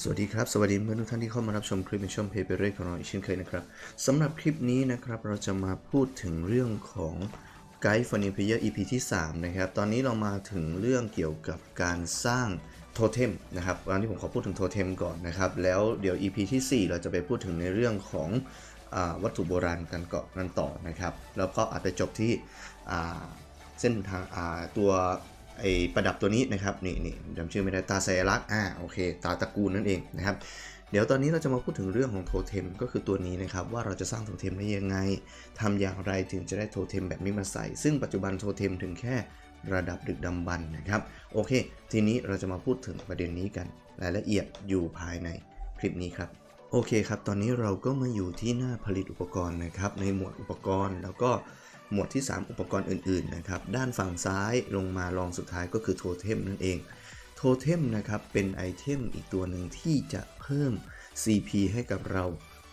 สวัสดีครับ สวัสดีเพื่อนทุกท่านที่เข้ามารับชมคลิปในช่องเพจเปเร่ของเราอีกเช่นเคยนะครับสำหรับคลิปนี้นะครับเราจะมาพูดถึงเรื่องของไกด์ฟอร์นิเพเยอร์ EP ที่ 3 นะครับ ตอนนี้เรามาถึงเรื่องเกี่ยวกับการสร้างโทเทมนะครับวันนี้ผมขอพูดถึงโทเทมก่อนนะครับ แล้วเดี๋ยว EP ที่ 4 เราจะไปพูดถึงในเรื่องของอวัตถุโบราณกันเกาะกันต่อนะครับ แล้วก็อาจไปจบที่เส้นทางตัว ไอประดับตัวนี้นะครับนี่นี่จำชื่อไม่ได้ตาไซรักอ่าโอเค ตาตระกูลนั่นเองนะครับเดี๋ยวตอนนี้เราจะมาพูดถึงเรื่องของโทเทมก็คือตัวนี้นะครับว่าเราจะสร้างโทเทมได้ยังไงทำอย่างไรถึงจะได้โทเทมแบบนี้มาใส่ ซึ่งปัจจุบันโทเทมถึงแค่ระดับดึกดำบรรนะครับโอเค ทีนี้เราจะมาพูดถึงประเด็นนี้กัน รายละเอียดอยู่ภายในคลิปนี้ครับโอเคครับ ตอนนี้เราก็มาอยู่ที่หน้าผลิตอุปกรณ์นะครับในหมวดอุปกรณ์แล้วก็ หมวดที่ 3 อุปกรณ์อื่นๆนะครับด้านฝั่งซ้ายลงมารองสุดท้ายก็คือโทเทมนั่นเองโทเทมนะครับเป็นไอเทมอีกตัวหนึ่งที่จะเพิ่ม CP ให้กับเรา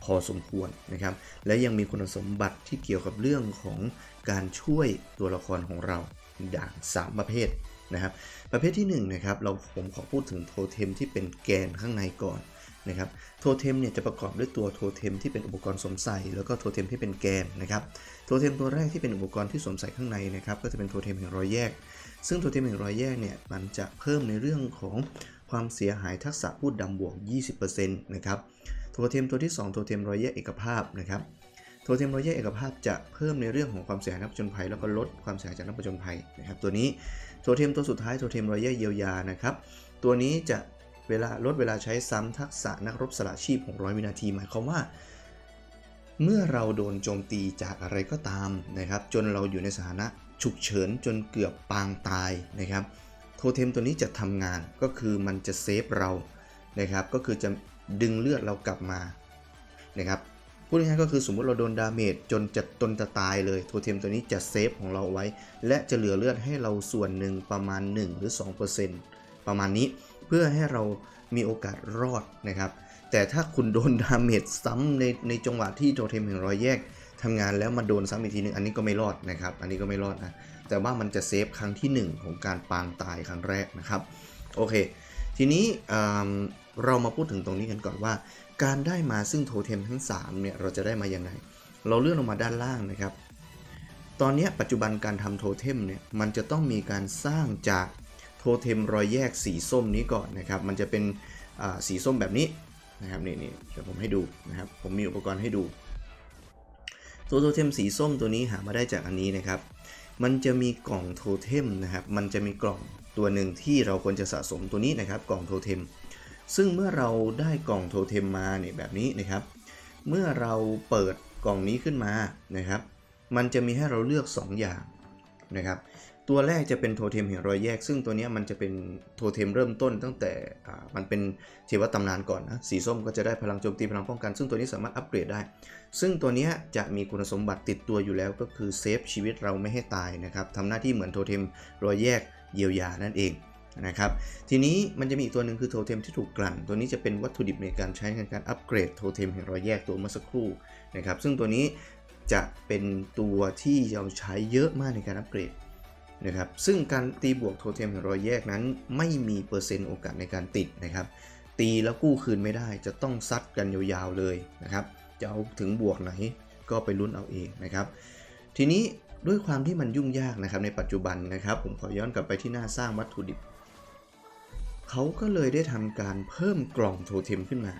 พอสมควรนะครับ และยังมีคุณสมบัติที่เกี่ยวกับเรื่องของการช่วยตัวละครของเราอย่าง 3 ประเภท นะครับ ประเภทที่1นงนะครับเราผมขอพูดถึงโทเทมที่เป็นแกนข้างในก่อนนะครับโทเทมเนี่ยจะประกอบด้วยตัวโทเทมที่เป็นอุปกรณ์สวมใส่แล้วก็โทเทมที่เป็นแกนนะครับโทเทมตัวแรกที่เป็นอุปกรณ์ที่สวมใส่ข้างในนะครับก็จะเป็นโทเทมแห่งรอยแยก ซึ่งโทเทมแห่งรอยแยกเนี่ยมันจะเพิ่มในเรื่องของความเสียหายทักษะพูดดำบวก 20%นะครับโทเทมตัวที่ 2 โทเทมรอยแยกเอกภาพนะครับ โทเทมรอยแยเอกภาพจะเพิ่มในเรื่องของความเสียหายนักผจญภัย แล้วก็ลดความเสียหายจากนักผจญภัยนะครับตัวนี้โทเทมตัวสุดท้ายโทเทมรอยแยเยียวยานะครับตัวนี้จะเวลาลดเวลาใช้ซ้ำทักษะนักรบสละชีพ 600 วินาที หมายความว่า เมื่อเราโดนโจมตีจากอะไรก็ตามนะครับจนเราอยู่ในสถานะฉุกเฉินจนเกือบปางตายนะครับโทเทมตัวนี้จะทำงานก็คือมันจะเซฟเรานะครับก็คือจะดึงเลือดเรากลับมานะครับ พูดง่ายๆก็คือสมมติเราโดนดาเมจจนจะตนจะตายเลยโทเทมตัวนี้จะเซฟของเราไว้ และจะเหลือเลือดให้เราส่วนหนึ่งประมาณ 1 หรือ 2%ประมาณนี้เพื่อให้เรามีโอกาสรอดนะครับ แต่ถ้าคุณโดนดาเมจซ้ำในในจังหวะที่โทเทมแห่งรอยแยกทำงานแล้วมาโดนซ้ำอีกทีหนึงอันนี้ก็ไม่รอดนะครับ อันนี้ก็ไม่รอดนะแต่ว่ามันจะเซฟครั้งที่ 1 ของการปางตายครั้งแรกนะครับโอเค ทีนี้เรามาพูดถึงตรงนี้กันก่อนว่า การได้มาซึ่งโทเทมทั้ง3เนี่ยเราจะได้มายังไง เราเลื่อนลงมาด้านล่างนะครับ ตอนนี้ปัจจุบันการทำโทเทมเนี่ยมันจะต้องมีการสร้างจากโทเทมรอยแยกสีส้มนี้ก่อนนะครับ มันจะเป็นสีส้มแบบนี้นะครับนี่นี่เดี๋ยวผมให้ดูนะครับ ผมมีอุปกรณ์ให้ดู ตัวโทเทมสีส้มตัวนี้หามาได้จากอันนี้นะครับ มันจะมีกล่องโทเทมนะครับ มันจะมีกล่องตัวหนึ่งที่เราควรจะสะสมตัวนี้นะครับ กล่องโทเทม ซึ่งเมื่อเราได้กล่องโทเทมมาเนี่ยแบบนี้นะครับ เมื่อเราเปิดกล่องนี้ขึ้นมานะครับ มันจะมีให้เราเลือก 2 อย่างนะครับ ตัวแรกจะเป็นโทเทมแห่งรอยแยก ซึ่งตัวนี้มันจะเป็นโทเทมเริ่มต้น ตั้งแต่อ่ามันเป็นเทวตำนานก่อนนะ สีส้มก็จะได้พลังโจมตีพลังป้องกัน ซึ่งตัวนี้สามารถอัปเกรดได้ ซึ่งตัวนี้จะมีคุณสมบัติติดตัวอยู่แล้วก็คือเซฟชีวิตเราไม่ให้ตายนะครับทำหน้าที่เหมือนโทเทมรอยแยกเยียวยานั่นเอง นะครับ ทีนี้มันจะมีอีกตัวหนึ่งคือโทเทมที่ถูกกลั่น ตัวนี้จะเป็นวัตถุดิบในการใช้ในการอัปเกรดโทเทมแห่งรอยแยกตัวเมื่อสักครู่นะครับ ซึ่งตัวนี้จะเป็นตัวที่เราใช้เยอะมากในการอัปเกรดนะครับ ซึ่งการตีบวกโทเทมแห่งรอยแยกนั้น ไม่มีเปอร์เซ็นต์โอกาสในการติดนะครับ ตีแล้วกู้คืนไม่ได้ จะต้องซัดกันยาวๆเลยนะครับ จะเอาถึงบวกไหนก็ไปลุ้นเอาเองนะครับ ทีนี้ด้วยความที่มันยุ่งยากนะครับในปัจจุบันนะครับ ผมขอย้อนกลับไปที่หน้าสร้างวัตถุดิบ เขาก็เลยได้ทำการเพิ่มกล่องโทเทมขึ้นมา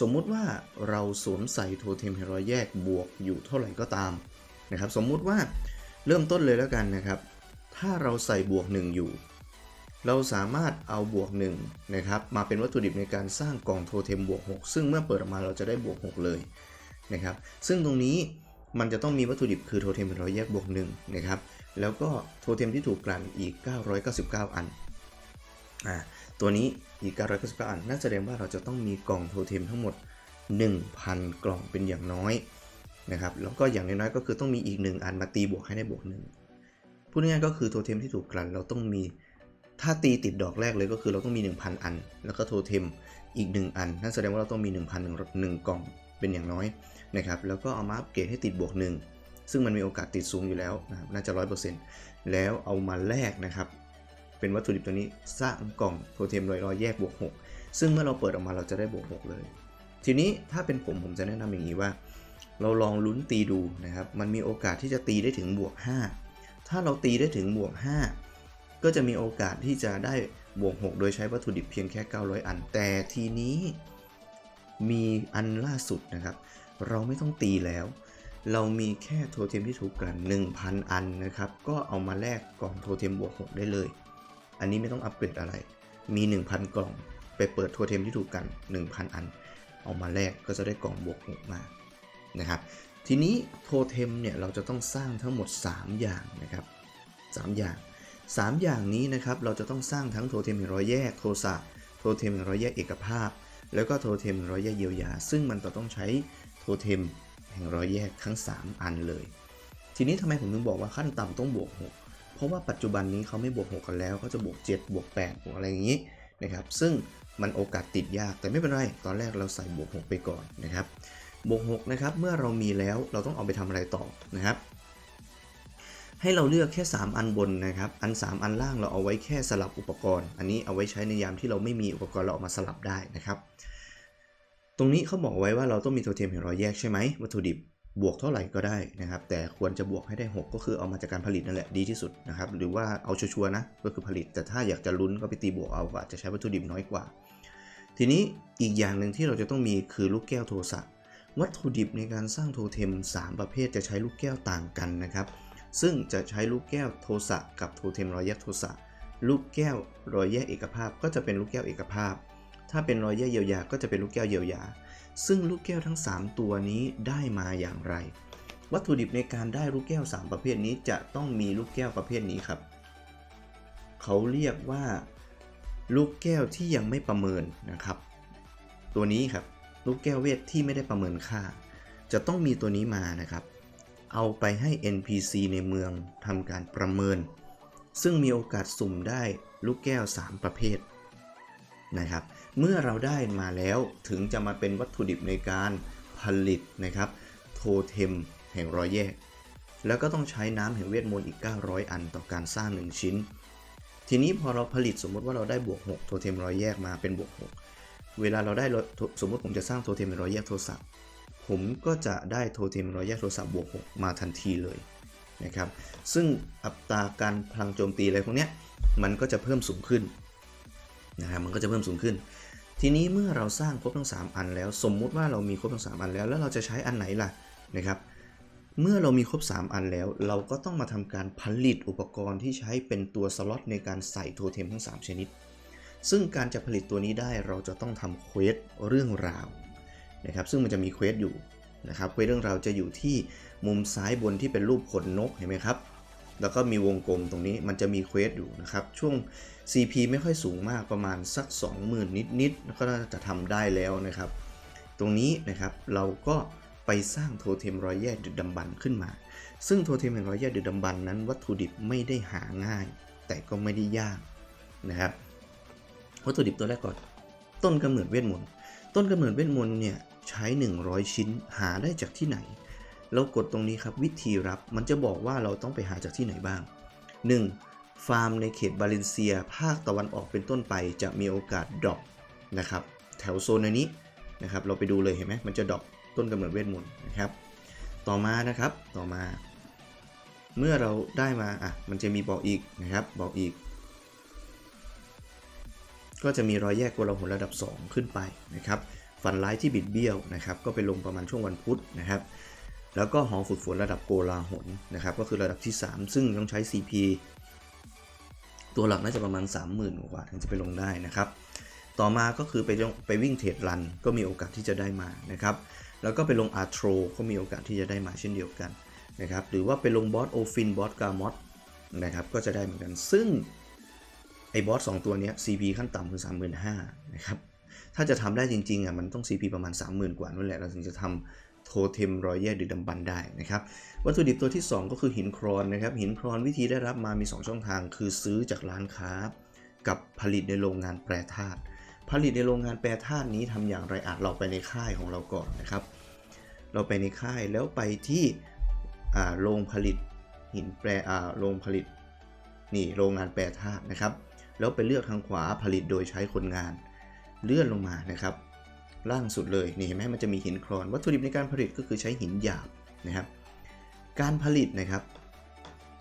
สมมุติว่าเราสวมใส่โทเทมแห่งรอยแยกบวกอยู่เท่าไหร่ก็ตามนะครับสมมุติว่าเริ่มต้นเลยแล้วกันนะครับ ถ้าเราใส่บวก 1 อยู่ เราสามารถเอาบวก1นะครับมาเป็นวัตถุดิบในการสร้างกล่องโทเทมบวก 6 ซึ่งเมื่อเปิดออกมาเราจะได้บวก 6 เลยนะครับซึ่งตรงนี้มันจะต้องมีวัตถุดิบคือโทเทมแห่งรอยแยกบวก1นะครับแล้วก็โทเทมที่ถูกกลั่นอีก 999 อันอ่า ตัวนี้อีก999อันน่าแสดงว่าเราจะต้องมีกล่องโทเทมทั้งหมด 1,000 กล่องเป็นอย่างน้อยนะครับแล้วก็อย่างน้อยๆก็คือต้องมีอีก 1 อันมาตีบวกให้ได้บวกหนึ่งพูดง่ายๆก็คือโทเทมที่ถูกกลั่นเราต้องมีถ้าตีติดดอกแรกเลยก็คือเราต้องมี 1,000 อัน แล้วก็โทเทมอีก 1 อันนั่นแสดงว่าเราต้องมี 1,000หนึ่งกล่องเป็นอย่างน้อยนะครับแล้วก็เอามาอัปเกรดให้ติดบวกหนึ่งซึ่งมันมีโอกาสติดสูงอยู่แล้วนะครับน่าจะ 100%แล้วเอามาแลกนะครับ เป็นวัตถุดิบตัวนี้สร้างกล่องโทเทมรอยรอยแยกบวก 6 ซึ่งเมื่อเราเปิดออกมาเราจะได้บวก 6 เลย ทีนี้ถ้าเป็นผมผมจะแนะนำอย่างนี้ว่า เราลองลุ้นตีดูนะครับ มันมีโอกาสที่จะตีได้ถึงบวก 5 ถ้าเราตีได้ถึงบวก 5 ก็จะมีโอกาสที่จะได้บวก 6 โดยใช้วัตถุดิบเพียงแค่ 900 อัน แต่ทีนี้มีอันล่าสุดนะครับ เราไม่ต้องตีแล้ว เรามีแค่โทเทมที่ถูกกลั่น1,000 อันนะครับ ก็เอามาแลกกล่องโทเทมบวก 6 ได้เลย อันนี้ไม่ต้องอัปเกรดอะไร มี 1,000 กล่อง ไปเปิดโทเทมที่ถูกกัน 1,000 อัน เอามาแลกก็จะได้กล่องบวก6มานะครับทีนี้โทเทมเนี่ยเราจะต้องสร้างทั้งหมด 3 อย่างนะครับ3อย่าง 3 อย่างนี้นะครับเราจะต้องสร้างทั้งโทเทมแห่งรอยแยกโทสะโทเทมแห่งรอยแยกเอกภาพ แล้วก็โทเทมแห่งรอยแยกเยียวยา ซึ่งมันจะต้องใช้โทเทมแห่งรอยแยกทั้ง 3 อันเลย ทีนี้ทำไมผมถึงบอกว่าขั้นต่ำต้องบวก 6 เพราะว่าปัจจุบันนี้เขาไม่บวก 6 กันแล้วเขาจะบวก 7 บวก 8 บวกอะไรอย่างนี้นะครับ ซึ่งมันโอกาสติดยากแต่ไม่เป็นไร ตอนแรกเราใส่บวก 6 ไปก่อนนะครับ บวก 6 นะครับ เมื่อเรามีแล้วเราต้องเอาไปทำอะไรต่อนะครับ ให้เราเลือกแค่ 3 อันบนนะครับ อัน 3 อันล่างเราเอาไว้แค่สลับอุปกรณ์ อันนี้เอาไว้ใช้ในยามที่เราไม่มีอุปกรณ์เราเอามาสลับได้นะครับ ตรงนี้เขาบอกไว้ว่าเราต้องมีโทเทมแห่งรอยแยกใช่ไหมวัตถุดิบ บวกเท่าไหร่ก็ได้นะครับ แต่ควรจะบวกให้ได้ 6 ก็คือเอามาจากการผลิตนั่นแหละดีที่สุดนะครับ หรือว่าเอาชัวร์นะก็คือผลิต แต่ถ้าอยากจะลุ้นก็ไปตีบวกเอาอาจจะใช้วัตถุดิบน้อยกว่า ทีนี้อีกอย่างหนึ่งที่เราจะต้องมีคือลูกแก้วโทสะวัตถุดิบในการสร้างโทเทม 3 ประเภทจะใช้ลูกแก้วต่างกันนะครับ ซึ่งจะใช้ลูกแก้วโทสะกับโทเทมรอยแยกโทสะลูกแก้วรอยแยกเอกภาพก็จะเป็นลูกแก้วเอกภาพ ถ้าเป็นรอยแยกเยียวยาก็จะเป็นลูกแก้วเยียวยา ซึ่งลูกแก้วทั้ง 3 ตัวนี้ได้มาอย่างไร วัตถุดิบในการได้ลูกแก้ว 3 ประเภทนี้จะต้องมีลูกแก้วประเภทนี้ครับ เขาเรียกว่าลูกแก้วที่ยังไม่ประเมินนะครับ ตัวนี้ครับลูกแก้วเวทที่ไม่ได้ประเมินค่า จะต้องมีตัวนี้มานะครับ เอาไปให้ NPC ในเมืองทำการประเมิน ซึ่งมีโอกาสสุ่มได้ลูกแก้ว 3 ประเภท นะครับ เมื่อเราได้มาแล้วถึงจะมาเป็นวัตถุดิบในการผลิตนะครับโทเทมแห่งรอยแยก แล้วก็ต้องใช้น้ำแห่งเวทมนต์อีก 900 อันต่อการสร้าง 1 ชิ้น ทีนี้พอเราผลิตสมมติว่าเราได้บวก 6 โทเทมรอยแยกมาเป็นบวก 6 เวลาเราได้สมมติผมจะสร้างโทเทมรอยแยกโทรศัพท์ ผมก็จะได้โทเทมรอยแยกโทรศัพท์บวก 6 มาทันทีเลยนะครับ ซึ่งอัตราการพลังโจมตีอะไรพวกนี้มันก็จะเพิ่มสูงขึ้น นะครับมันก็จะเพิ่มสูงขึ้น ทีนี้เมื่อเราสร้างครบทั้ง 3 อันแล้ว สมมุติว่าเรามีครบทั้ง 3 อันแล้ว แล้วเราจะใช้อันไหนล่ะนะครับเมื่อเรามีครบ 3 อันแล้ว เราก็ต้องมาทำการผลิตอุปกรณ์ที่ใช้เป็นตัวสล็อตในการใส่โทเทมทั้ง 3 ชนิด ซึ่งการจะผลิตตัวนี้ได้เราจะต้องทำเควสเรื่องราวนะครับซึ่งมันจะมีเควสอยู่นะครับเควสเรื่องราวจะอยู่ที่มุมซ้ายบนที่เป็นรูปขนนกเห็นไหมครับ แล้วก็มีวงกลมตรงนี้มันจะมีเควสอยู่นะครับช่วง CP ไม่ค่อยสูงมากประมาณสัก 20,000 นิดๆแล้วก็น่าจะทำได้แล้วนะครับ ตรงนี้นะครับเราก็ไปสร้างโทเทมรอยแยกดึกดำบรรขึ้นมา ซึ่งโทเทมแห่งรอยแยกดึกดำบรรนั้นวัตถุดิบไม่ได้หาง่าย แต่ก็ไม่ได้ยากนะครับ วัตถุดิบตัวแรกก่อน ต้นกำเนิดเวทมนต์ ต้นกำเนิดเวทมนต์เนี่ยใช้ 100 ชิ้นหาได้จากที่ไหน เรากดตรงนี้ครับวิธีรับมันจะบอกว่าเราต้องไปหาจากที่ไหนบ้าง 1. ฟาร์มในเขตบาเลนเซีย ภาคตะวันออกเป็นต้นไปจะมีโอกาสดรอปนะครับ แถวโซนในนี้นะครับ เราไปดูเลยเห็นไหมมันจะดรอปต้นกำเนิดเวทมนต์นะครับ ต่อมานะครับ ต่อมา เมื่อเราได้มา อะ มันจะมีบอกอีกนะครับ บอกอีก ก็จะมีรอยแยกโกลาหลระดับ 2 ขึ้นไปนะครับฟันร้ายที่บิดเบี้ยวนะครับ ก็ไปลงประมาณช่วงวันพุธนะครับ แล้วก็หอฝึกฝนระดับโกลาหลนะครับ ก็คือระดับที่ 3 ซึ่งต้องใช้ CP ตัวหลักน่าจะประมาณ 30,000 กว่าถึงจะไปลงได้นะครับ ต่อมาก็คือไปไปวิ่งเทรดรันก็มีโอกาสที่จะได้มานะครับ แล้วก็ไปลงอาร์โทรก็มีโอกาสที่จะได้มาเช่นเดียวกันนะครับ หรือว่าไปลงบอสโอฟินบอสกามอสนะครับ ก็จะได้เหมือนกัน ซึ่งไอ้บอส2ตัวนี้ CP ขั้นต่ำคือ 35,000นะครับ ถ้าจะทำได้จริงๆอะมันต้อง CP ประมาณ 30,000 กว่านั่นแหละ เราถึงจะทำ โทเทมรอยแยกดึกดำบรรได้นะครับวัตถุดิบตัวที่ 2 ก็คือหินครอนนะครับหินครอนวิธีได้รับมามี 2 ช่องทาง คือซื้อจากร้านค้า กับผลิตในโรงงานแปรธาตุผลิตในโรงงานแปรธาตุนี้ทำอย่างไรอาจเราไปในค่ายของเราก่อนนะครับ เราไปในค่ายแล้วไปที่โรงผลิตหินแปรโรงผลิตนี่โรงงานแปรธาตุนะครับ แล้วไปเลือกทางขวาผลิตโดยใช้คนงาน เลื่อนลงมานะครับ ล่างสุดเลยนี่เห็นไหมมันจะมีหินโครนวัตถุดิบในการผลิตก็คือใช้หินหยาบนะครับ การผลิตนะครับ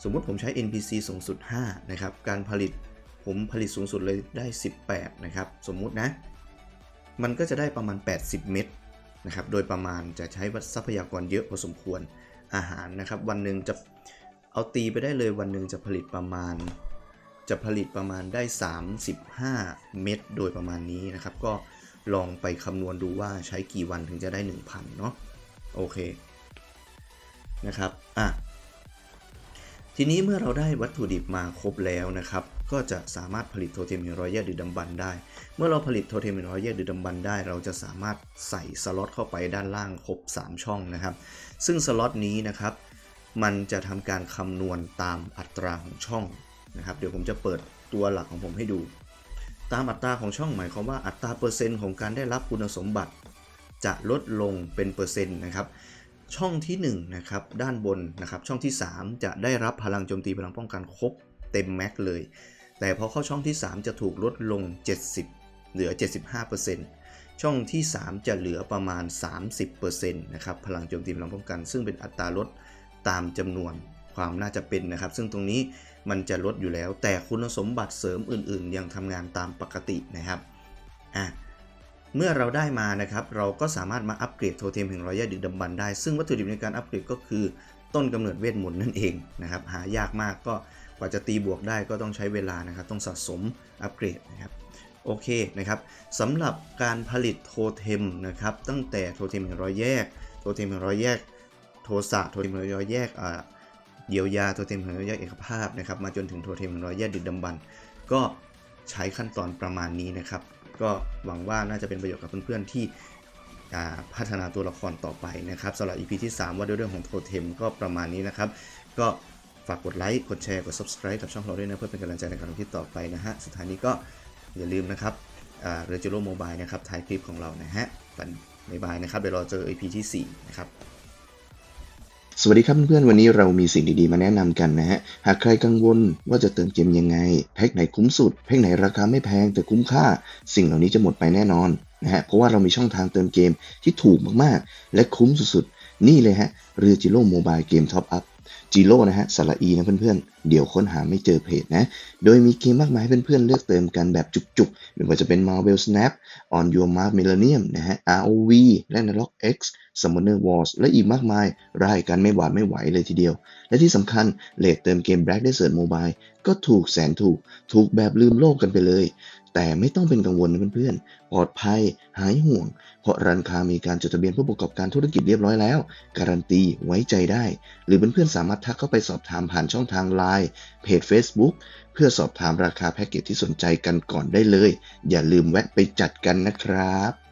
สมมุติผมใช้ NPC สูงสุด 5 นะครับ การผลิตผมผลิตสูงสุดเลยได้ 18 นะครับ สมมุตินะ มันก็จะได้ประมาณ 80 เม็ดนะครับ โดยประมาณจะใช้ทรัพยากรเยอะพอสมควร อาหารนะครับ วันหนึ่งจะเอาตีไปได้เลยวันหนึ่งจะผลิตประมาณ จะผลิตประมาณได้ 35 เม็ดโดยประมาณนี้นะครับ ก็ ลองไปคำนวณดูว่าใช้กี่วันถึงจะได้ 1,000 เนาะโอเคนะครับอะทีนี้เมื่อเราได้วัตถุดิบมาครบแล้วนะครับ ก็จะสามารถผลิตโทเทมหินรอยแยกดึกดำบรรได้ เมื่อเราผลิตโทเทมหินรอยแยกดึกดำบรรได้ เราจะสามารถใส่สล็อตเข้าไปด้านล่างครบ 3 ช่องนะครับ ซึ่งสล็อตนี้นะครับ มันจะทำการคำนวณตามอัตราของช่องนะครับ เดี๋ยวผมจะเปิดตัวหลักของผมให้ดู ตามอัตราของช่องหมายความว่าอัตราเปอร์เซ็นต์ของการได้รับคุณสมบัติ จะลดลงเป็นเปอร์เซ็นต์นะครับ ช่องที่1นะครับด้านบนนะครับช่องที่ 3 จะได้รับพลังโจมตีพลังป้องกันครบเต็มแม็กเลย แต่พอเข้าช่องที่ 3 จะถูกลดลง 70 เหลือ 75%ช่องที่ 3 จะเหลือประมาณ 30%นะครับพลังโจมตีพลังป้องกัน ซึ่งเป็นอัตราลดตามจำนวนความน่าจะเป็นนะครับ ซึ่งตรงนี้ มันจะลดอยู่แล้ว แต่คุณสมบัติเสริมอื่น ๆ ยังทำงานตามปกตินะครับอะเมื่อเราได้มานะครับ เราก็สามารถมาอัปเกรดโทเทมแห่งรอยแยกดึกดำบรรได้ ซึ่งวัตถุดิบในการอัปเกรดก็คือต้นกำเนิดเวทมนต์นั่นเองนะครับ หายากมากก็กว่าจะตีบวกได้ก็ต้องใช้เวลานะครับ ต้องสะสมอัปเกรดนะครับโอเคนะครับสำหรับการผลิตโทเทมนะครับ ตั้งแต่โทเทมแห่งรอยแยก โทเทมแห่งรอยแยก โทสะโทเทมแห่งรอยแยกอ่า เยียวยาโทเทมแห่งรอยแยกเอกภาพนะครับมาจนถึงโทเทมแห่งรอยแยกดึกดำบรรก็ใช้ขั้นตอนประมาณนี้นะครับ ก็หวังว่าน่าจะเป็นประโยชน์กับเพื่อนๆที่พัฒนาตัวละครต่อไปนะครับสำหรับ EP ที่ 3 ว่าด้วยเรื่องของโทเทมก็ประมาณนี้นะครับ ก็ฝากกดไลค์ กดแชร์ กด subscribe กับช่องเราด้วยนะ เพื่อเป็นกำลังใจในการทำคลิปต่อไปนะฮะ สุดท้ายนี้ก็อย่าลืมนะครับเรจิโรโมบายนะครับท้ายคลิปของเรานะฮะปันบายบายนะครับ เดี๋ยวเราเจอ EP ที่ 4 นะครับ สวัสดีครับเพื่อนๆวันนี้เรามีสิ่งดีๆมาแนะนำกันนะฮะ หากใครกังวลว่าจะเติมเกมยังไง แพ็คไหนคุ้มสุด แพ็คไหนราคาไม่แพงแต่คุ้มค่า สิ่งเหล่านี้จะหมดไปแน่นอนนะฮะเพราะว่าเรามีช่องทางเติมเกมที่ถูกมากๆ และคุ้มสุดๆ นี่เลยฮะเรือจิโร่โมบายเกมท็อปอัพจิโร่นะฮะสระอีนะเพื่อนๆ เดี๋ยวค้นหาไม่เจอเพจนะ โดยมีเกมมากมายให้เพื่อนๆ เลือกเติมกันแบบจุกๆ ไม่ว่าจะเป็น Marvel Snap On Your Mark Millennium นะฮะ ROV และ Narok X Summoner Wars และอีกมากมายรายกันไม่หวาดไม่ไหวเลยทีเดียว และที่สำคัญเลทเติมเกม Black Desert Mobile ก็ถูกแสนถูก ถูกแบบลืมโลกกันไปเลย แต่ไม่ต้องเป็นกังวลนะเพื่อนๆ ปลอดภัย หายห่วง เพราะร้านค้ามีการจดทะเบียนผู้ประกอบการธุรกิจเรียบร้อยแล้ว การันตีไว้ใจได้ หรือเพื่อนๆสามารถทักเข้าไปสอบถามผ่านช่องทาง Line เพจ Facebook เพื่อสอบถามราคาแพ็กเกจที่สนใจกันก่อนได้เลย อย่าลืมแวะไปจัดกันนะครับ